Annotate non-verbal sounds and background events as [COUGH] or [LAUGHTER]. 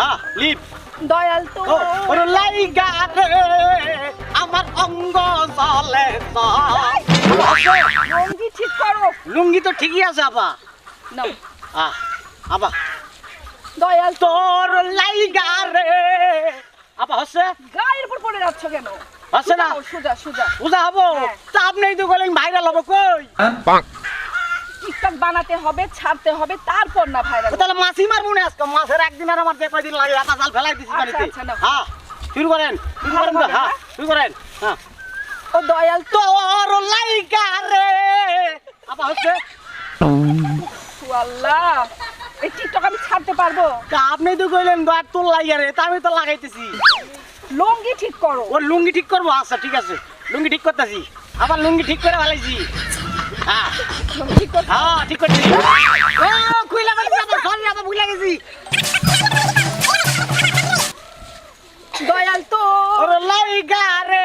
হ্যাঁ লিপ। দয়াল তো ও ওরে লাইগা রে আমার অঙ্গ চলে লঙ্গি ঠিক করো। লুঙ্গি তো ঠিকই আছে আপা। নাও। আহ আপা। দয়াল তোর লাইগা রে। আপা হচ্ছে? গায়ের উপর পড়ে যাচ্ছ কেন? হচ্ছে না? সোজা, সোজা। সোজা হব? হ্যাঁ। তা আপনি তো বলেন ভাইরাল হব কই? টিকটক বানাতে হবে ছাড়তে হবে তারপর না ভাইরাল তাহলে মাছই মারবো না আজকে? মাছের একদিন আর আমার দিয়ে কয়দিন লাগে জাল ফেলাই দিছি আচ্ছা, বাড়িতে। আচ্ছা, হ্যাঁ শুরু করেন শুরু করেন হ্যাঁ? শুরু করেন হ্যাঁ। ও দয়াল তোর লাইগা রে। আপা হচ্ছে? আল্লাহ এই টিকটক আমি ছাড়তে পারব? তা আপনি তো কইলেন দয়ার তোর লাইগা রে তা আমি তো লাগাইতেছি। লুঙ্গি ঠিক করো। ওর লুঙ্গি ঠিক করব? আচ্ছা ঠিক আছে। লুঙ্গি ঠিক করতেছি। আবার লুঙ্গি ঠিক করে ফেলাইছি। হ্যাঁ ঠিক করো হ্যাঁ ঠিক করছি। ও খুইলা ফেলেছি আবার সরি আবার ভুলে গেছি। [LAUGHS] দয়াল তো লাইগা লাইগা